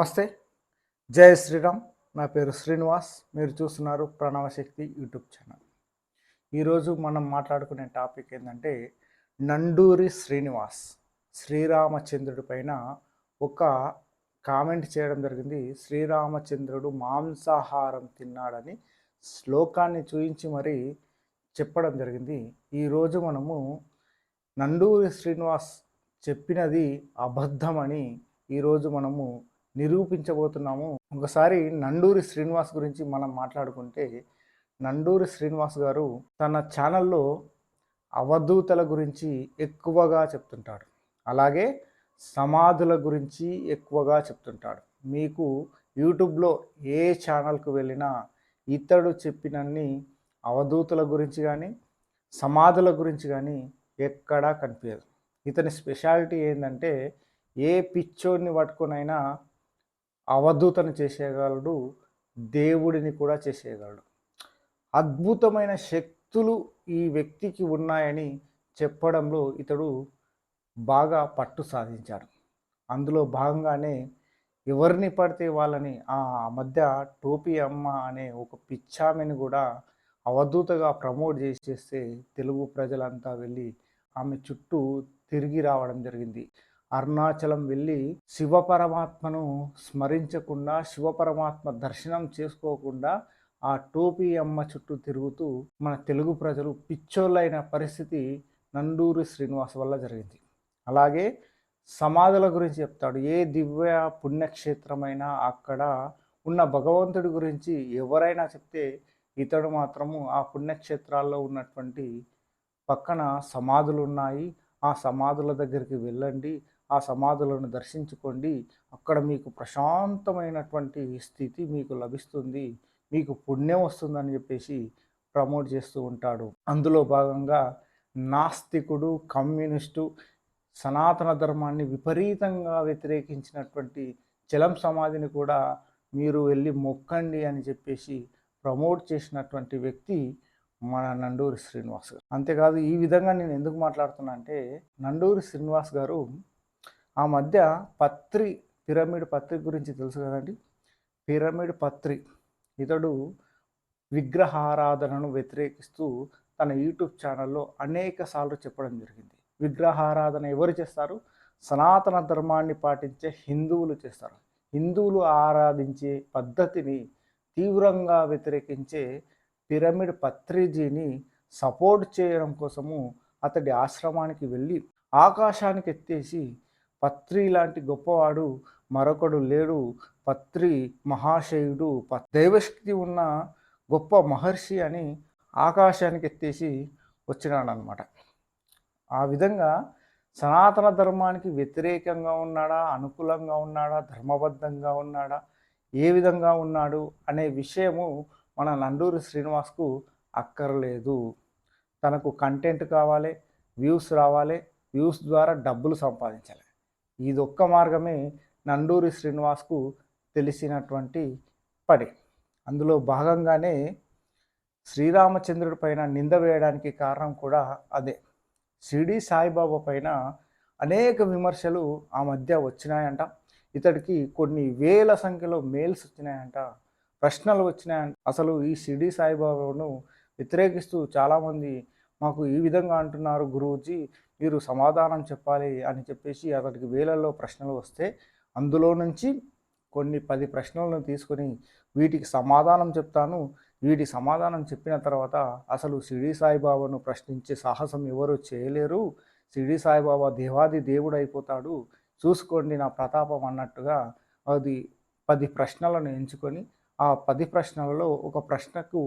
నమస్తే. జై శ్రీరామ్. నా పేరు శ్రీనివాస్. మీరు చూస్తున్నారు ప్రణవశక్తి యూట్యూబ్ ఛానల్. ఈరోజు మనం మాట్లాడుకునే టాపిక్ ఏంటంటే నండూరి శ్రీనివాస్ శ్రీరామచంద్రుడి పైన ఒక కామెంట్ చేయడం జరిగింది. శ్రీరామచంద్రుడు మాంసాహారం తిన్నాడని శ్లోకాన్ని చూయించి మరి చెప్పడం జరిగింది. ఈరోజు మనము నండూరి శ్రీనివాస్ చెప్పినది అబద్ధమని ఈరోజు మనము నిరూపించబోతున్నాము. ఒకసారి నండూరి శ్రీనివాస్ గురించి మనం మాట్లాడుకుంటే నండూరి శ్రీనివాస్ గారు తన ఛానల్లో అవధూతల గురించి ఎక్కువగా చెప్తుంటాడు. అలాగే సమాధుల గురించి ఎక్కువగా చెప్తుంటాడు. మీకు యూట్యూబ్లో ఏ ఛానల్కు వెళ్ళినా ఇతడు చెప్పినన్ని అవధూతుల గురించి కానీ సమాధుల గురించి కానీ ఎక్కడా కనిపించదు ఇతని స్పెషాలిటీ ఏంటంటే ఏ పిచ్చోడిని పట్టుకొనైనా అవధూతను చేసేయగలడు దేవుడిని కూడా చేసేయగలడు. అద్భుతమైన శక్తులు ఈ వ్యక్తికి ఉన్నాయని చెప్పడంలో ఇతడు బాగా పట్టు సాధించాడు. అందులో భాగంగానే ఎవరిని పడితే వాళ్ళని ఆ మధ్య టోపీ అమ్మ అనే ఒక పిచ్చామెని కూడా అవధూతగా ప్రమోట్ చేసేస్తే తెలుగు ప్రజలంతా వెళ్ళి ఆమె చుట్టూ తిరిగి రావడం జరిగింది. అరుణాచలం వెళ్ళి శివపరమాత్మను స్మరించకుండా శివపరమాత్మ దర్శనం చేసుకోకుండా ఆ టోపీ అమ్మ చుట్టూ తిరుగుతూ మన తెలుగు ప్రజలు పిచ్చోళ్ళైన పరిస్థితి నండూరి శ్రీనివాస్ వల్ల జరిగింది. అలాగే సమాధుల గురించి చెప్తాడు. ఏ దివ్య పుణ్యక్షేత్రమైనా అక్కడ ఉన్న భగవంతుడి గురించి ఎవరైనా చెప్తే ఇతడు మాత్రము ఆ పుణ్యక్షేత్రాల్లో ఉన్నటువంటి పక్కన సమాధులు ఉన్నాయి ఆ సమాధుల దగ్గరికి వెళ్ళండి. ఆ సమాధులను దర్శించుకోండి. అక్కడ మీకు ప్రశాంతమైనటువంటి స్థితి మీకు లభిస్తుంది. మీకు పుణ్యం వస్తుందని చెప్పేసి ప్రమోట్ చేస్తూ ఉంటాడు. అందులో భాగంగా నాస్తికుడు కమ్యూనిస్టు సనాతన ధర్మాన్ని విపరీతంగా వ్యతిరేకించినటువంటి చలం సమాధిని కూడా మీరు వెళ్ళి మొక్కండి అని చెప్పేసి ప్రమోట్ చేసినటువంటి వ్యక్తి మన నండూరి శ్రీనివాస్ గారు. అంతేకాదు ఈ విధంగా నేను ఎందుకు మాట్లాడుతున్నా అంటే నండూరి శ్రీనివాస్ గారు ఆ మధ్య పత్రి పిరమిడ్ పత్రి గురించి తెలుసు కదండి? పిరమిడ్ పత్రి. ఇతడు విగ్రహారాధనను వ్యతిరేకిస్తూ తన యూట్యూబ్ ఛానల్లో అనేక సార్లు చెప్పడం జరిగింది. విగ్రహారాధన ఎవరు చేస్తారు? సనాతన ధర్మాన్ని పాటించే హిందువులు చేస్తారు. హిందువులు ఆరాధించే పద్ధతిని తీవ్రంగా వ్యతిరేకించే పిరమిడ్ పత్రిజీని సపోర్ట్ చేయడం కోసము అతడి ఆశ్రమానికి వెళ్ళి ఆకాశానికి ఎత్తేసి పత్రి లాంటి గొప్పవాడు మరొకడు లేడు. పత్రి మహాశయుడు ప- దైవశక్తి ఉన్న గొప్ప మహర్షి అని ఆకాశానికి ఎత్తేసి వచ్చినాడనమాట ఆ విధంగా సనాతన ధర్మానికి వ్యతిరేకంగా ఉన్నాడా? అనుకూలంగా ఉన్నాడా? ధర్మబద్ధంగా ఉన్నాడా? ఏ విధంగా ఉన్నాడు? అనే విషయము మన నండూరి శ్రీనివాస్కు అక్కర్లేదు. తనకు కంటెంట్ కావాలి వ్యూస్ రావాలి వ్యూస్ ద్వారా డబ్బులు సంపాదించాలి. ఇది ఒక్క మార్గమే నండూరి శ్రీనివాస్కు తెలిసినటువంటి పని. అందులో భాగంగానే శ్రీరామచంద్రుడి పైన నింద వేయడానికి కారణం కూడా అదే. షిరిడి సాయిబాబా పైన అనేక విమర్శలు ఆ మధ్య వచ్చినాయంట. ఇతడికి కొన్ని వేల సంఖ్యలో మెయిల్స్ వచ్చినాయంట. ప్రశ్నలు వచ్చినాయంట. అసలు ఈ షిరిడి సాయిబాబాను వ్యతిరేకిస్తూ చాలామంది మాకు ఈ విధంగా అంటున్నారు గురూజీ మీరు సమాధానం చెప్పాలి అని చెప్పేసి అతడికి వేలల్లో ప్రశ్నలు వస్తే అందులో నుంచి కొన్ని పది ప్రశ్నలను తీసుకొని వీటికి సమాధానం చెప్తాను. వీటి సమాధానం చెప్పిన తర్వాత అసలు షిరిడి సాయిబాబాను ప్రశ్నించే సాహసం ఎవరు చేయలేరు? షిరిడి సాయిబాబా దేవాది దేవుడు అయిపోతాడు. చూసుకోండి నా ప్రతాపం అన్నట్టుగా అది పది ప్రశ్నలను ఎంచుకొని ఆ పది ప్రశ్నలలో ఒక ప్రశ్నకు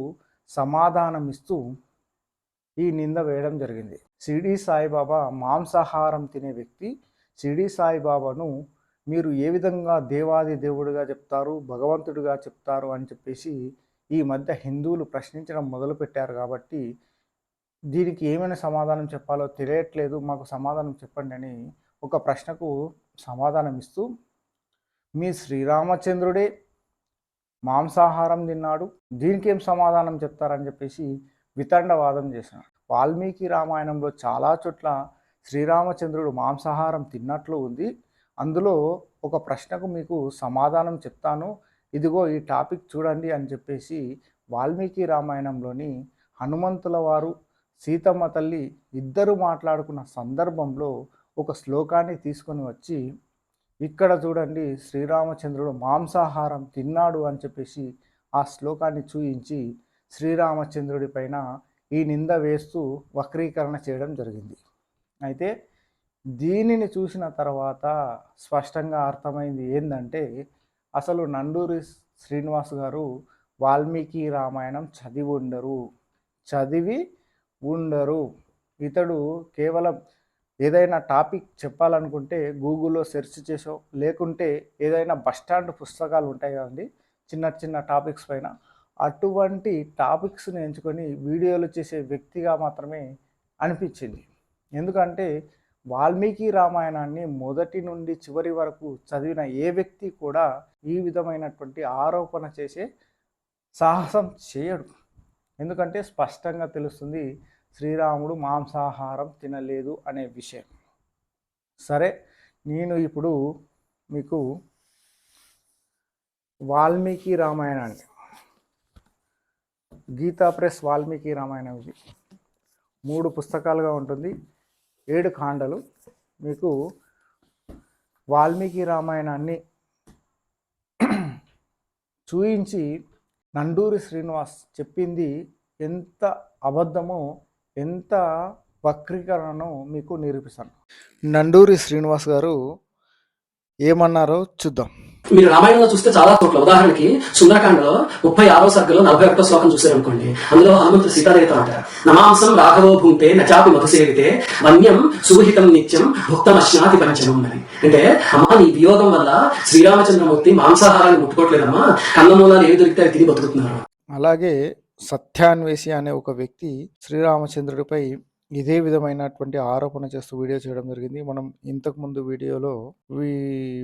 సమాధానం ఇస్తూ ఈ నింద వేయడం జరిగింది. షిరిడి సాయిబాబా మాంసాహారం తినే వ్యక్తి షిరిడి సాయిబాబాను మీరు ఏ విధంగా దేవాది దేవుడిగా చెప్తారు భగవంతుడిగా చెప్తారు అని చెప్పేసి ఈ మధ్య హిందువులు ప్రశ్నించడం మొదలుపెట్టారు కాబట్టి దీనికి ఏమైనా సమాధానం చెప్పాలో తెలియట్లేదు. మాకు సమాధానం చెప్పండి అని ఒక ప్రశ్నకు సమాధానం ఇస్తూ మీ శ్రీరామచంద్రుడే మాంసాహారం తిన్నాడు దీనికి ఏం సమాధానం చెప్తారని చెప్పేసి వితండవాదం చేసినాడు వాల్మీకి రామాయణంలో చాలా చోట్ల శ్రీరామచంద్రుడు మాంసాహారం తిన్నట్లు ఉంది. అందులో ఒక ప్రశ్నకు మీకు సమాధానం చెప్తాను. ఇదిగో ఈ టాపిక్ చూడండి అని చెప్పేసి వాల్మీకి రామాయణంలోని హనుమంతుల వారు సీతమ్మ తల్లి ఇద్దరు మాట్లాడుకున్న సందర్భంలో ఒక శ్లోకాన్ని తీసుకొని వచ్చి ఇక్కడ చూడండి శ్రీరామచంద్రుడు మాంసాహారం తిన్నాడు అని చెప్పేసి ఆ శ్లోకాన్ని చూయించి శ్రీరామచంద్రుడి పైన ఈ నింద వేస్తూ వక్రీకరణ చేయడం జరిగింది. అయితే దీనిని చూసిన తర్వాత స్పష్టంగా అర్థమైంది ఏంటంటే అసలు నండూరి శ్రీనివాస్ గారు వాల్మీకి రామాయణం చదివి ఉండరు. చదివి ఉండరు. ఇతడు కేవలం ఏదైనా టాపిక్ చెప్పాలనుకుంటే గూగుల్లో సెర్చ్ చేసో లేకుంటే ఏదైనా బస్టాండ్ పుస్తకాలు ఉంటాయి కదండి చిన్న చిన్న టాపిక్స్ పైన అటువంటి టాపిక్స్ని ఎంచుకొని వీడియోలు చేసే వ్యక్తిగా మాత్రమే అనిపించింది. ఎందుకంటే వాల్మీకి రామాయణాన్ని మొదటి నుండి చివరి వరకు చదివిన ఏ వ్యక్తి కూడా ఈ విధమైనటువంటి ఆరోపణ చేసే సాహసం చేయడు. ఎందుకంటే స్పష్టంగా తెలుస్తుంది శ్రీరాముడు మాంసాహారం తినలేదు అనే విషయం. సరే నేను ఇప్పుడు మీకు వాల్మీకి రామాయణాన్ని గీతా ప్రెస్ వాల్మీకి రామాయణం ఇది. మూడు పుస్తకాలుగా ఉంటుంది. ఏడు కాండలు మీకు వాల్మీకి రామాయణాన్ని చూయించి నండూరి శ్రీనివాస్ చెప్పింది ఎంత అబద్ధమో ఎంత వక్రీకరణను మీకు నిరూపిస్తాను. నండూరి శ్రీనివాస్ గారు ఏమన్నారో చూద్దాం. మీరు రామాయణంలో చూస్తే చాలా చోట్ల. ఉదాహరణకి సుందరకాండలో ముప్పై ఆరో సర్గలో నలభై ఒకటో శ్లోకం చూసారనుకోండి అందులో హనుమంతుడు సీతాదేవితో అంటారు. నమాంసం రాఘవో భూంతే నచాపి మధుసేవితే వన్యం సువిహితం నిత్యం భుక్తమశ్నాతి పంచమం అని. అంటే అమ్మా నీ వియోగం వల్ల శ్రీరామచంద్రమూర్తి మాంసాహారాన్ని ముట్టుకోవట్లేదమ్మా. కన్నమూలాలు ఏవి దొరికితే తిని బతుకుతున్నారు. అలాగే సత్యాన్వేషి అనే ఒక వ్యక్తి శ్రీరామచంద్రుడిపై ఇదే విధమైనటువంటి ఆరోపణ చేస్తూ వీడియో చేయడం జరిగింది. మనం ఇంతకుముందు వీడియోలో వీ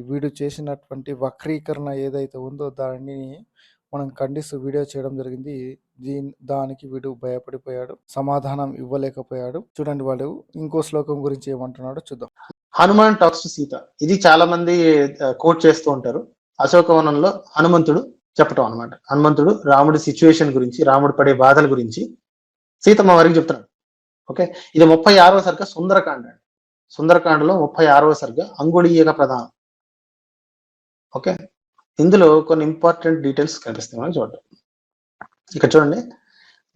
వీడు చేసినటువంటి వక్రీకరణ ఏదైతే ఉందో దానిని మనం ఖండిస్తూ వీడియో చేయడం జరిగింది. దీని దానికి వీడు భయపడిపోయాడు సమాధానం ఇవ్వలేకపోయాడు. చూడండి వాడు ఇంకో శ్లోకం గురించి ఏమంటున్నాడో చూద్దాం. హనుమాన్ టాక్స్ సీత. ఇది చాలా మంది కోట్ చేస్తూ ఉంటారు. అశోకవనంలో హనుమంతుడు చెప్పటం అనమాట హనుమంతుడు రాముడి సిచ్యువేషన్ గురించి రాముడు పడే బాధల గురించి సీతమ్మ వారికి చెప్తున్నాడు. ఓకే? ఇది ముప్పై ఆరవ సరిగ్గా సుందరకాండ అండి. సుందరకాండలో ముప్పై ఆరవ సరిగ్గా అంగుళీయక ప్రధానం. ఓకే? ఇందులో కొన్ని ఇంపార్టెంట్ డీటెయిల్స్ కనిపిస్తాయి. మనం చూడండి ఇక్కడ చూడండి.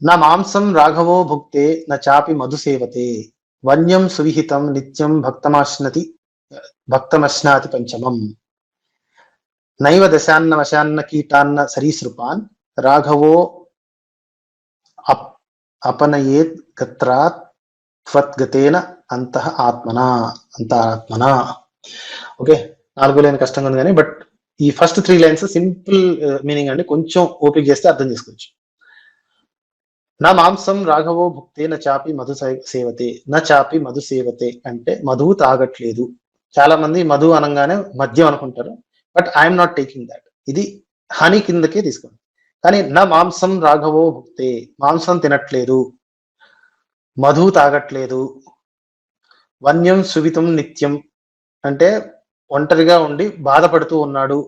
నా మాంసం రాఘవో భుక్తే నా చాపి మధుసేవతే వన్యం సువిహితం నిత్యం భక్తమాశ్నతి భక్తమశ్నాతి పంచమం. నైవ దశాన్న వశాన్న కీటాన్న సరీసృపాన్ రాఘవో అపనయేత్ గత్రాత్ త్వద్గతేన ఆత్మనా ఆత్మన ఆత్మనా ఓకే నాలుగు లైన్ కష్టంగా ఉంది కానీ బట్ ఈ first three lines simple meaning అండి కొంచెం ఓపిక చేస్తే అర్థం చేసుకోవచ్చు. నా మాంసం రాఘవో భుక్తే నా చాపి మధు సేవతే నా చాపి మధు సేవతే అంటే మధువు తాగట్లేదు. చాలా మంది మధు అనగానే మద్యం అనుకుంటారు but I'm not taking that ఇది హనీ కిందకే తీసుకోండి. కానీ నా మాంసం రాఘవో భుక్తే మాంసం తినట్లేదు మధు తాగట్లేదు వన్యం సువితం నిత్యం అంటే ఒంటరిగా ఉండి బాధపడుతూ ఉన్నాడు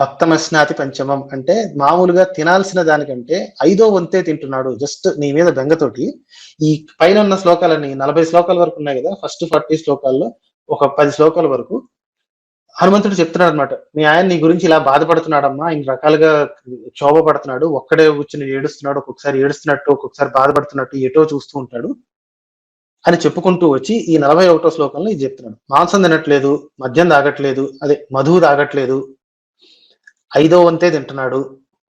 భక్తమస్నాతి పంచమం అంటే మామూలుగా తినాల్సిన దానికంటే ఐదో వంతే తింటున్నాడు. జస్ట్ నీ మీద బెంగతోటి ఈ పైన ఉన్న శ్లోకాలన్నీ నలభై శ్లోకాల వరకు ఉన్నాయి కదా ఫస్ట్ ఫార్టీ శ్లోకాల్లో ఒక పది శ్లోకాల వరకు హనుమంతుడు చెప్తున్నాడు అనమాట మీ ఆయన నీ గురించి ఇలా బాధపడుతున్నాడమ్మా ఇన్ని రకాలుగా క్షోభ పడుతున్నాడు ఒక్కడే కూర్చుని ఏడుస్తున్నాడు ఒక్కొక్కసారి ఏడుస్తున్నట్టు ఒక్కొక్కసారి బాధపడుతున్నట్టు ఎటో చూస్తూ ఉంటాడు అని చెప్పుకుంటూ వచ్చి ఈ నలభై ఒకటో శ్లోకంలో ఇది చెప్తున్నాడు. మాంసం తినట్లేదు మద్యం తాగట్లేదు అదే మధువు తాగట్లేదు ఐదో వంతే తింటున్నాడు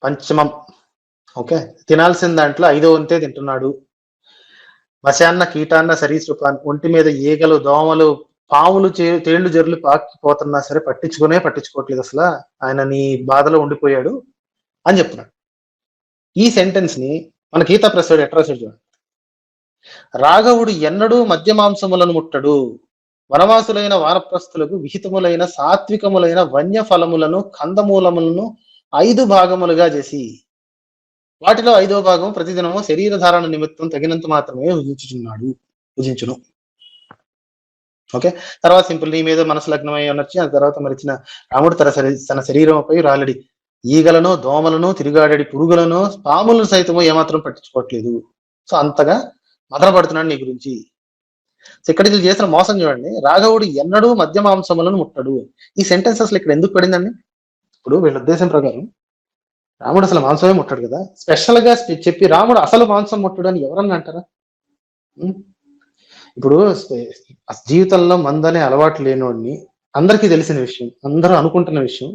పంచమం ఓకే? తినాల్సిన దాంట్లో ఐదో వంతే తింటున్నాడు మశాన్న కీటాన్న సరీసృపాన్ ఒంటి మీద ఈగలు దోమలు పాములు చే- తేళ్ళు జర్లు పాకిపోతున్నా సరే పట్టించుకునే పట్టించుకోవట్లేదు అసలు. ఆయన నీ బాధలో ఉండిపోయాడు అని చెప్తున్నాడు. ఈ సెంటెన్స్ని మన గీతా ప్రసాద్ ఎట్లా చూడండి రాఘవుడు ఎన్నడూ మద్య మాంసములను ముట్టడు. వనవాసులైన వానప్రస్థులకు విహితములైన సాత్వికములైన వన్య ఫలములను కందమూలములను ఐదు భాగములుగా చేసి వాటిలో ఐదో భాగం ప్రతిదినము శరీర ధారణ నిమిత్తం తగినంత మాత్రమే భుజించుచున్నాడు భుజించును ఓకే? తర్వాత సింపుల్ నీ మీద మనసు లగ్నమై ఉన్నచ్చి ఆ తర్వాత మరి ఇచ్చిన రాముడు తన తన శరీరంపై రాలడి. ఈగలను దోమలను తిరుగాడడి పురుగులను పాములను సైతము ఏమాత్రం పట్టించుకోవట్లేదు. సో అంతగా మదన పడుతున్నాడు నీ గురించి. సో ఇక్కడ వీళ్ళు చేసిన మోసం చూడండి. రాఘవుడు ఎన్నడూ మధ్య మాంసములను ముట్టడు. ఈ సెంటెన్సెస్ అసలు ఇక్కడ ఎందుకు పడిందండి? ఇప్పుడు వీళ్ళ ఉద్దేశం ప్రకారం రాముడు అసలు మాంసమే ముట్టాడు కదా. స్పెషల్గా చెప్పి రాముడు అసలు మాంసం ముట్టడు అని ఎవరన్నా అంటారా? ఇప్పుడు జీవితంలో మందనే అలవాటు లేనివాడిని అందరికీ తెలిసిన విషయం అందరూ అనుకుంటున్న విషయం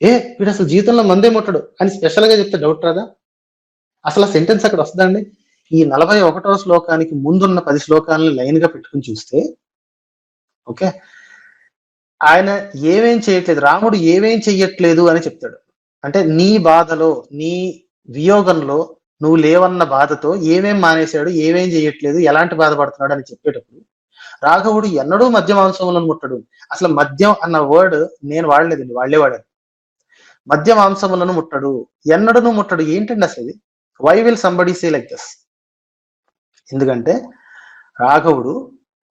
ఏ వీడు అసలు జీవితంలో మందే ముట్టడు అని స్పెషల్గా చెప్తే డౌట్ రాదా? అసలు ఆ సెంటెన్స్ అక్కడ వస్తుందండి ఈ నలభై ఒకటో శ్లోకానికి ముందున్న పది శ్లోకాలను లైన్గా పెట్టుకుని చూస్తే ఓకే ఆయన ఏమేం చేయట్లేదు రాముడు ఏమేం చెయ్యట్లేదు అని చెప్తాడు. అంటే నీ బాధలో నీ వియోగంలో నువ్వు లేవన్న బాధతో ఏమేం మానేశాడు ఏమేం చేయట్లేదు ఎలాంటి బాధపడుతున్నాడు అని చెప్పేటప్పుడు రాఘవుడు ఎన్నడూ మద్య మాంసములను ముట్టడు. అసలు మద్యం అన్న వర్డ్ నేను వాడలేదండి వాళ్ళే వాడారు. మద్య మాంసములను ముట్టడు ఎన్నడూ ముట్టడు. ఏంటండి అసలు ఇది? Why will somebody say like this ఎందుకంటే రాఘవుడు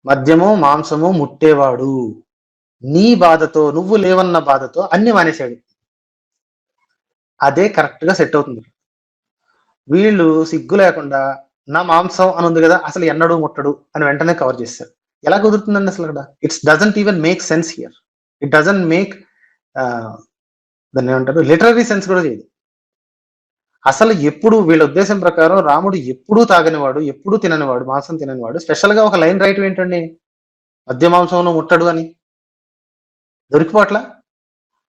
మద్యము మాంసము ముట్టేవాడు. నీ బాధతో నువ్వు లేవన్న బాధతో అన్ని మానేశాడు. అదే కరెక్ట్గా సెట్ అవుతుంది. వీళ్ళు సిగ్గు లేకుండా నా మాంసం అని ఉంది కదా అసలు ఎన్నడూ ముట్టడు అని వెంటనే కవర్ చేశారు ఎలా కుదురుతుందండి అసలు అక్కడ? It's doesn't even make sense here it doesn't make దాన్ని ఏమంటారు? లిటరరీ సెన్స్ కూడా చేయదు. అసలు ఎప్పుడు వీళ్ళ ఉద్దేశం ప్రకారం రాముడు ఎప్పుడూ తాగనివాడు ఎప్పుడూ తిననివాడు మాంసం తిననివాడు. స్పెషల్గా ఒక లైన్ రైట్ ఏంటండి? మద్య మాంసంలో ముట్టడు అని. దొరికిపోట్లా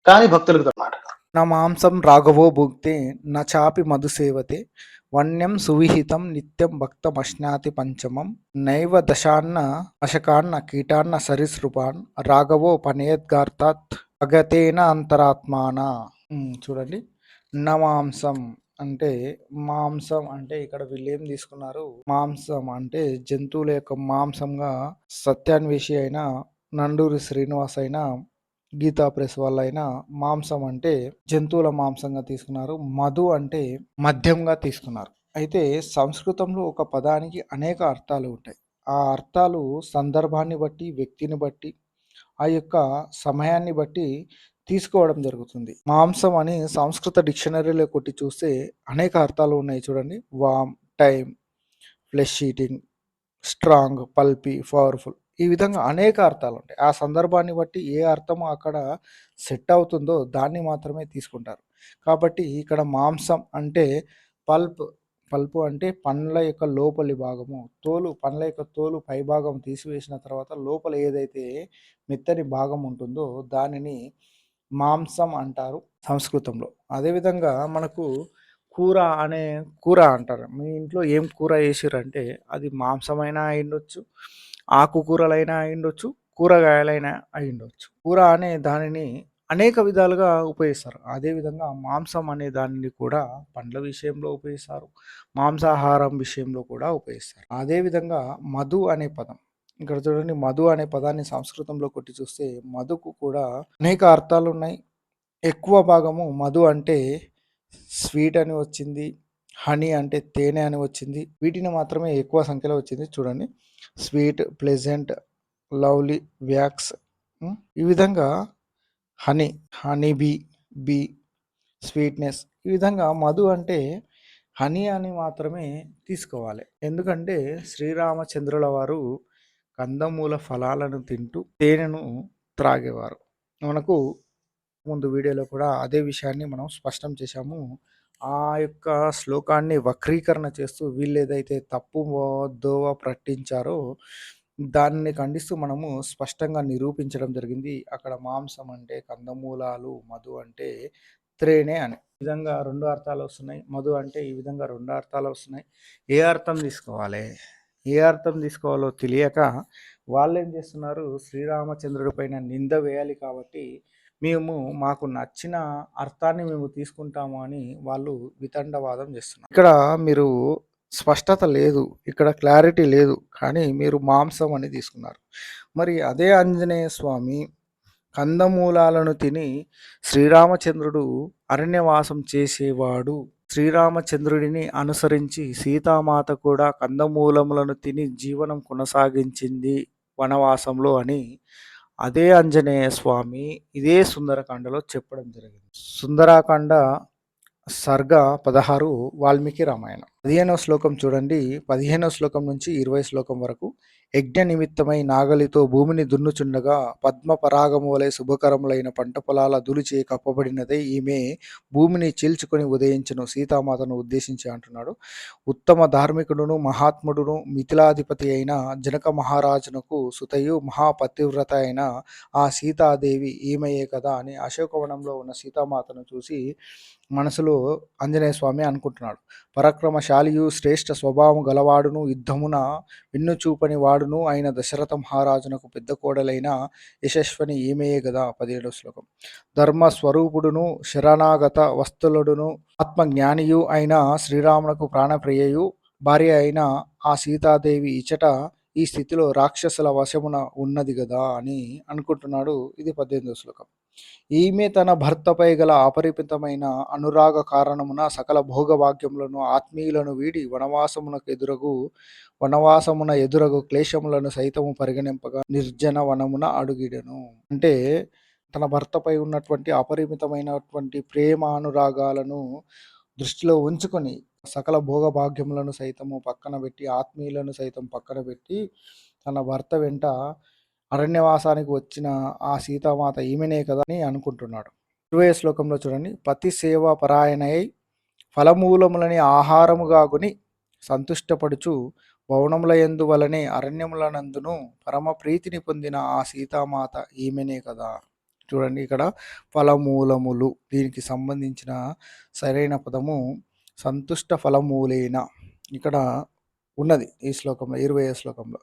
కానీ భక్తులకు మాట. నా మాంసం రాఘవో భుక్తే నా చాపి మధుసేవతే వన్యం సువిహితం నిత్యం భక్తమశ్నాతి పంచమం నైవ దశాన్న అశకాన్న కీటాన్న సరీసృపాన్ రాఘవో పనేద్గార్తాత్ అగతేన అంతరాత్మాన. చూడండి. నా మాంసం అంటే మాంసం అంటే ఇక్కడ వీళ్ళు ఏం తీసుకున్నారు? మాంసం అంటే జంతువుల యొక్క మాంసంగా సత్యాన్వేషి అయిన నండూరి శ్రీనివాస్ అయిన గీతా ప్రెస్ వల్ల అయినా మాంసం అంటే జంతువుల మాంసంగా తీసుకున్నారు మధు అంటే మద్యంగా తీసుకున్నారు. అయితే సంస్కృతంలో ఒక పదానికి అనేక అర్థాలు ఉంటాయి. ఆ అర్థాలు సందర్భాన్ని బట్టి వ్యక్తిని బట్టి ఆ యొక్క సమయాన్ని బట్టి తీసుకోవడం జరుగుతుంది. మాంసం అని సంస్కృత డిక్షనరీలో కొట్టి చూస్తే అనేక అర్థాలు ఉన్నాయి చూడండి. Warm time flesh sheeting strong pulpy powerful. ఈ విధంగా అనేక అర్థాలు ఉంటాయి ఆ సందర్భాన్ని బట్టి ఏ అర్థం అక్కడ సెట్ అవుతుందో దాన్ని మాత్రమే తీసుకుంటారు. కాబట్టి ఇక్కడ మాంసం అంటే పల్ప్ పల్పు అంటే పండ్ల యొక్క లోపలి భాగము. తోలు పండ్ల యొక్క తోలు పై భాగం తీసివేసిన తర్వాత లోపల ఏదైతే మెత్తని భాగం ఉంటుందో దానిని మాంసం అంటారు సంస్కృతంలో. అదేవిధంగా మనకు కూర అనే కూర అంటారు. మీ ఇంట్లో ఏం కూర వేసిరంటే అది మాంసమైనా అయ్యుండొచ్చు ఆకుకూరలైనా అయ్యుండొచ్చు కూరగాయలైనా అయ్యుండొచ్చు. కూర అనే దానిని అనేక విధాలుగా ఉపయోగిస్తారు. అదేవిధంగా మాంసం అనే దానిని కూడా పండ్ల విషయంలో ఉపయోగిస్తారు మాంసాహారం విషయంలో కూడా ఉపయోగిస్తారు. అదేవిధంగా మధు అనే పదం. ఇక్కడ చూడండి మధు అనే పదాన్ని సంస్కృతంలో కొట్టి చూస్తే మధుకు కూడా అనేక అర్థాలు ఉన్నాయి. ఎక్కువ భాగము మధు అంటే స్వీట్ అని వచ్చింది హనీ అంటే తేనె అని వచ్చింది. వీటిని మాత్రమే ఎక్కువ సంఖ్యలో వచ్చింది. చూడండి. స్వీట్ ప్లెజెంట్ లవ్లీ వ్యాక్స్ ఈ విధంగా honey honey bee bee sweetness ఈ విధంగా మధు అంటే హనీ అని మాత్రమే తీసుకోవాలి. ఎందుకంటే శ్రీరామచంద్రుల వారు కందమూల ఫలాలను తింటూ తేనెను త్రాగేవారు. మనకు ముందు వీడియోలో కూడా అదే విషయాన్ని మనం స్పష్టం చేశాము. ఆ యొక్క శ్లోకాన్ని వక్రీకరణ చేస్తూ వీళ్ళు ఏదైతే తప్పు దోవ ప్రకటించారో దాన్ని ఖండిస్తూ మనము స్పష్టంగా నిరూపించడం జరిగింది. అక్కడ మాంసం అంటే కందమూలాలు మధు అంటే త్రేనే అని. ఈ విధంగా రెండు అర్థాలు వస్తున్నాయి. మధు అంటే ఈ విధంగా రెండు అర్థాలు వస్తున్నాయి. ఏ అర్థం తీసుకోవాలి? ఏ అర్థం తీసుకోవాలో తెలియక వాళ్ళు ఏం చేస్తున్నారు? శ్రీరామచంద్రుడి పైన నింద వేయాలి కాబట్టి మేము మాకు నచ్చిన అర్థాన్ని మేము తీసుకుంటాము అని వాళ్ళు వితండవాదం చేస్తున్నారు. ఇక్కడ మీరు స్పష్టత లేదు. ఇక్కడ క్లారిటీ లేదు. కానీ మీరు మాంసం అని తీసుకున్నారు. మరి అదే ఆంజనేయ స్వామి కందమూలాలను తిని శ్రీరామచంద్రుడు అరణ్యవాసం చేసేవాడు. శ్రీరామచంద్రుడిని అనుసరించి సీతామాత కూడా కందమూలములను తిని జీవనం కొనసాగించింది. వనవాసంలో అని అదే ఆంజనేయ స్వామి ఇదే సుందరకాండలో చెప్పడం జరిగింది. సుందరాకాండ సర్గ పదహారు వాల్మీకి రామాయణం. పదిహేనవ శ్లోకం చూడండి. పదిహేనవ శ్లోకం నుంచి ఇరవై శ్లోకం వరకు యజ్ఞ నిమిత్తమై నాగలితో భూమిని దున్నుచుండగా పద్మ పరాగము వలె శుభకరములైన పంట పొలాల దులిచే కప్పబడినదే ఈమె భూమిని చీల్చుకొని ఉదయించను. సీతామాతను ఉద్దేశించి అంటున్నాడు. ఉత్తమ ధార్మికుడును మహాత్ముడును మిథిలాధిపతి అయిన జనక మహారాజునకు సుతయు మహాపతివ్రత అయిన ఆ సీతాదేవి ఈమెయే కదా అని అశోకవనంలో ఉన్న సీతామాతను చూసి మనసులో ఆంజనేయ స్వామి అనుకుంటున్నాడు. పరాక్రమ పరాక్రమశాలియు శ్రేష్ఠ స్వభావం గలవాడును యుద్ధమున విన్ను చూపని వాడును అయిన దశరథ మహారాజునకు పెద్ద కోడలైన యశస్వని ఈమెయే కదా పదిహేడవ శ్లోకం. ధర్మ స్వరూపుడును శరణాగత వస్తులుడును ఆత్మజ్ఞానియు అయిన శ్రీరామునకు ప్రాణప్రియయు భార్య అయిన ఆ సీతాదేవి ఇచట ఈ స్థితిలో రాక్షసుల వశమున ఉన్నది కదా అని అనుకుంటున్నాడు. ఇది పద్దెనిమిదవ శ్లోకం. ఈమె తన భర్తపై గల అపరిమితమైన అనురాగ కారణమున సకల భోగభాగ్యములను ఆత్మీయులను వీడి వనవాసమునకు ఎదురగు వనవాసమున ఎదురగు క్లేశములను సైతము పరిగణింపగా నిర్జన వనమున అడుగిడను. అంటే తన భర్తపై ఉన్నటువంటి అపరిమితమైనటువంటి ప్రేమ అనురాగాలను దృష్టిలో ఉంచుకొని సకల భోగభాగ్యములను సైతము పక్కన పెట్టి ఆత్మీయులను సైతం పక్కన పెట్టి తన భర్త వెంట అరణ్యవాసానికి వచ్చిన ఆ సీతామాత ఈమెనే కదా అని అనుకుంటున్నాడు. ఇరవై శ్లోకంలో చూడండి. పతి సేవ పరాయణయై ఫలమూలములని ఆహారముగా కొని సంతుష్టపడుచు భవనముల యందు వలనే అరణ్యములనందును పరమ ప్రీతిని పొందిన ఆ సీతామాత ఈమెనే కదా. చూడండి ఇక్కడ ఫలమూలములు దీనికి సంబంధించిన సరైన పదము సంతుష్ట ఫలమూలేన. ఇక్కడ ఉన్నది ఈ శ్లోకంలో ఇరవై శ్లోకంలో.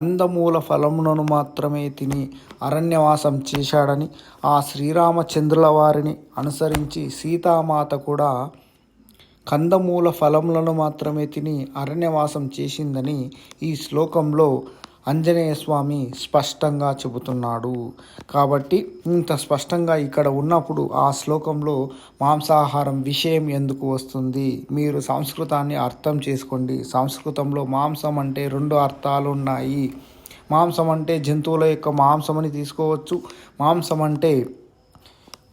కందమూల ఫలములను మాత్రమే తిని అరణ్యవాసం చేశాడని ఆ శ్రీరామచంద్రుల వారిని అనుసరించి సీతామాత కూడా కందమూల ఫలములను మాత్రమే తిని అరణ్యవాసం చేసిందని ఈ శ్లోకంలో ఆంజనేయ స్వామి స్పష్టంగా చెబుతున్నాడు. కాబట్టి ఇంత స్పష్టంగా ఇక్కడ ఉన్నప్పుడు ఆ శ్లోకంలో మాంసాహారం విషయం ఎందుకు వస్తుంది? మీరు సంస్కృతాన్ని అర్థం చేసుకోండి. సంస్కృతంలో మాంసం అంటే రెండు అర్థాలు ఉన్నాయి. మాంసం అంటే జంతువుల యొక్క మాంసమని తీసుకోవచ్చు. మాంసం అంటే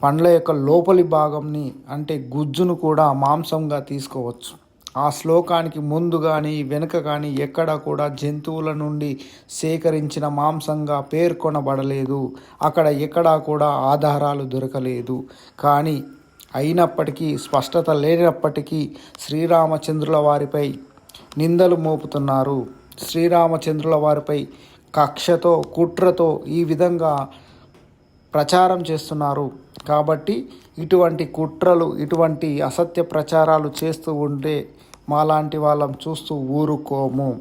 పండ్ల యొక్క లోపలి భాగంని అంటే గుజ్జును కూడా మాంసంగా తీసుకోవచ్చు. ఆ శ్లోకానికి ముందు కానీ వెనుక కానీ ఎక్కడ కూడా జంతువుల నుండి సేకరించిన మాంసంగా పేర్కొనబడలేదు. అక్కడ ఎక్కడా కూడా ఆధారాలు దొరకలేదు. కానీ అయినప్పటికీ స్పష్టత లేనప్పటికీ శ్రీరామచంద్రుల వారిపై నిందలు మోపుతున్నారు. శ్రీరామచంద్రుల వారిపై కక్షతో కుట్రతో ఈ విధంగా ప్రచారం చేస్తున్నారు. కాబట్టి ఇటువంటి కుట్రలు ఇటువంటి అసత్య ప్రచారాలు చేస్తూ ఉంటే మాలాంటి వాళ్ళం చూస్తూ ఊరుకోము.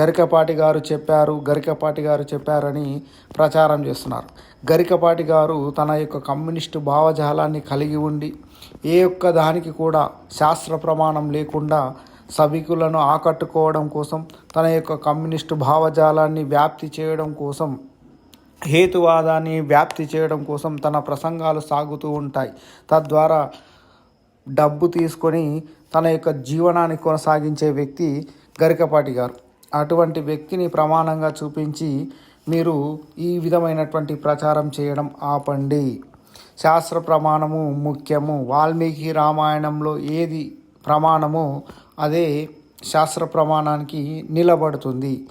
గరికపాటి గారు చెప్పారు గరికపాటి గారు చెప్పారని ప్రచారం చేస్తున్నారు. గరికపాటి గారు తన యొక్క కమ్యూనిస్టు భావజాలాన్ని కలిగి ఉండి ఏ ఒక్క దానికి కూడా శాస్త్ర ప్రమాణం లేకుండా సభికులను ఆకట్టుకోవడం కోసం తన యొక్క కమ్యూనిస్టు భావజాలాన్ని వ్యాప్తి చేయడం కోసం హేతువాదాన్ని వ్యాప్తి చేయడం కోసం తన ప్రసంగాలు సాగుతూ ఉంటాయి. తద్వారా డబ్బు తీసుకొని తన యొక్క జీవనాన్ని కొనసాగించే వ్యక్తి గరికపాటి గారు. అటువంటి వ్యక్తిని ప్రమాణంగా చూపించి మీరు ఈ విధమైనటువంటి ప్రచారం చేయడం ఆపండి. శాస్త్ర ప్రమాణము ముఖ్యము. వాల్మీకి రామాయణంలో ఏది ప్రమాణమో అదే శాస్త్ర ప్రమాణానికి నిలబడుతుంది.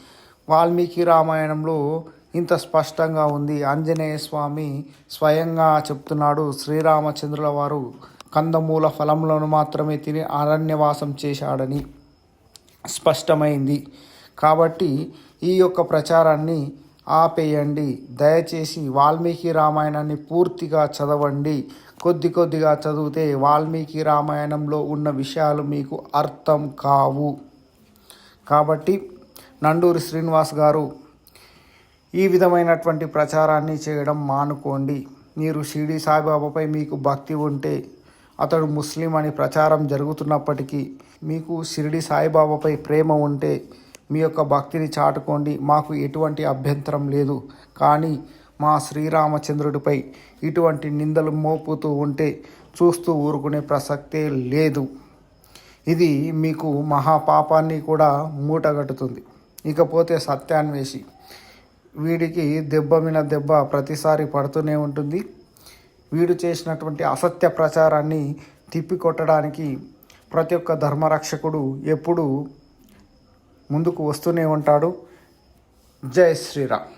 వాల్మీకి రామాయణంలో ఇంత స్పష్టంగా ఉంది. ఆంజనేయ స్వామి స్వయంగా చెప్తున్నాడు శ్రీరామచంద్రుల వారు. కందమూల ఫలములను మాత్రమే తిని అరణ్యవాసం చేశాడని స్పష్టమైంది. కాబట్టి ఈ యొక్క ప్రచారాన్ని ఆపేయండి. దయచేసి వాల్మీకి రామాయణాన్ని పూర్తిగా చదవండి. కొద్ది కొద్దిగా చదివితే వాల్మీకి రామాయణంలో ఉన్న విషయాలు మీకు అర్థం కావు. కాబట్టి నండూరి శ్రీనివాస్ గారు ఈ విధమైనటువంటి ప్రచారాన్ని చేయడం మానుకోండి. మీరు షిరిడి సాయిబాబాపై మీకు భక్తి ఉంటే అతడు ముస్లిం అని ప్రచారం జరుగుతున్నప్పటికీ మీకు షిరిడి సాయిబాబాపై ప్రేమ ఉంటే మీ యొక్క భక్తిని చాటుకోండి. మాకు ఎటువంటి అభ్యంతరం లేదు. కానీ మా శ్రీరామచంద్రుడిపై ఇటువంటి నిందలు మోపుతూ ఉంటే చూస్తూ ఊరుకునే ప్రసక్తే లేదు. ఇది మీకు మహాపాపాన్ని కూడా మూటగట్టుతుంది. ఇకపోతే సత్యాన్వేషి. వీడికి దెబ్బ మీద దెబ్బ ప్రతిసారి పడుతూనే ఉంటుంది. వీడు చేసినటువంటి అసత్య ప్రచారాన్ని తిప్పికొట్టడానికి ప్రతి ఒక్క ధర్మరక్షకుడు ఎప్పుడూ ముందుకు వస్తూనే ఉంటాడు. జై శ్రీరామ్.